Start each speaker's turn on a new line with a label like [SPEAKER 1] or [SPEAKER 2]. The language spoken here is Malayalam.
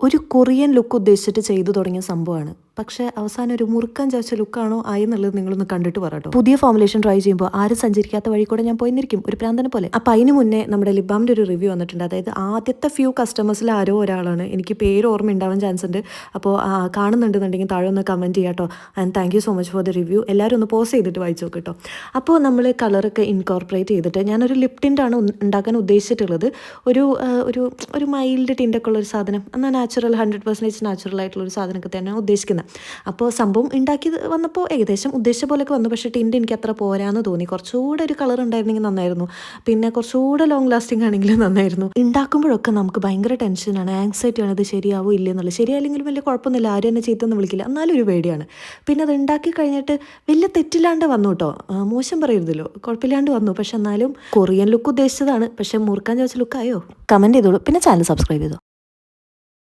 [SPEAKER 1] ഒരു കൊറിയൻ ലുക്ക് ഉദ്ദേശിച്ചിട്ട് ചെയ്തു തുടങ്ങിയ സംഭവമാണ്. പക്ഷേ അവസാനം ഒരു മുറുക്കാൻ ചവച്ച ലുക്കാണോ ആയി എന്നുള്ളത് നിങ്ങളൊന്ന് കണ്ടിട്ട് പറയട്ടോ പുതിയ ഫോമുലേഷൻ ട്രൈ ചെയ്യുമ്പോൾ ആരും സഞ്ചരിക്കാത്ത വഴി കൂടെ ഞാൻ പോയിരിക്കും ഒരു പ്രാന്തനെ പോലെ. അപ്പം അതിന് മുന്നേ നമ്മുടെ ലിബാമിന്റെ ഒരു റിവ്യൂ വന്നിട്ടുണ്ട്. അതായത് ആദ്യത്തെ ഫ്യൂ കസ്റ്റമേഴ്സിൽ ആരോ ഒരാളാണ്. എനിക്ക് പേര് ഓർമ്മ ഉണ്ടാവാൻ ചാൻസ് ഉണ്ട്. അപ്പോൾ കാണുന്നുണ്ടെന്നുണ്ടെങ്കിൽ താഴെ ഒന്ന് കമന്റ് ചെയ്യാട്ടോ and thank you so much for the review എല്ലാവരും ഒന്ന് പോസ് ചെയ്തിട്ട് വായിച്ചു നോക്ക് കേട്ടോ. അപ്പോൾ നമ്മൾ കളറൊക്കെ ഇൻകോർപ്പറേറ്റ് ചെയ്തിട്ട് ഞാനൊരു ലിപ് ആണ് ഉണ്ടാക്കാൻ ഉദ്ദേശിച്ചിട്ടുള്ളത്. ഒരു ഒരു ഒരു മൈൽഡ് ടിന്റൊക്കെ ഉള്ള ഒരു സാധനം. എന്നാൽ നാച്ചുറൽ ഹൺഡ്രഡ് പെർസെന്റേജ് നാച്ചുറൽ ആയിട്ടുള്ള ഒരു സാധനമൊക്കെ തന്നെയാണ് ഉദ്ദേശിക്കുന്നത്. അപ്പോൾ സംഭവം ഉണ്ടാക്കി വന്നപ്പോൾ ഏകദേശം ഉദ്ദേശിച്ച പോലെയൊക്കെ വന്നു. പക്ഷേ ടിന്റ് എനിക്ക് അത്ര പോരാന്ന് തോന്നി. കുറച്ചുകൂടെ ഒരു കളർ ഉണ്ടായിരുന്നെങ്കിൽ നന്നായിരുന്നു. പിന്നെ കുറച്ചുകൂടെ ലോങ് ലാസ്റ്റിംഗ് ആണെങ്കിലും നന്നായിരുന്നു. ഉണ്ടാക്കുമ്പോഴൊക്കെ നമുക്ക് ഭയങ്കര ടെൻഷനാണ് ആങ്സൈറ്റി ആണ്. ഇത് ശരിയാവോ ഇല്ലെന്നുള്ളത് ശരിയായില്ലെങ്കിലും വലിയ കുഴപ്പമൊന്നുമില്ല. ആരും എന്നെ ചീത്തൊന്നും വിളിക്കില്ല. എന്നാലും ഒരു പേടിയാണ്. പിന്നെ അത് ഉണ്ടാക്കി കഴിഞ്ഞിട്ട് വലിയ തെറ്റില്ലാണ്ട് വന്നു കേട്ടോ മോശം പറയരുതല്ലോ. കുഴപ്പമില്ലാണ്ട് വന്നു. പക്ഷെ എന്നാലും കൊറിയൻ ലുക്ക് ഉദ്ദേശിച്ചതാണ്. പക്ഷെ മുറുക്കാൻ ചോദിച്ച ലുക്കായോ കമന്റ് ചെയ്തോളൂ. പിന്നെ ചാനൽ സബ്സ്ക്രൈബ് ചെയ്തോ?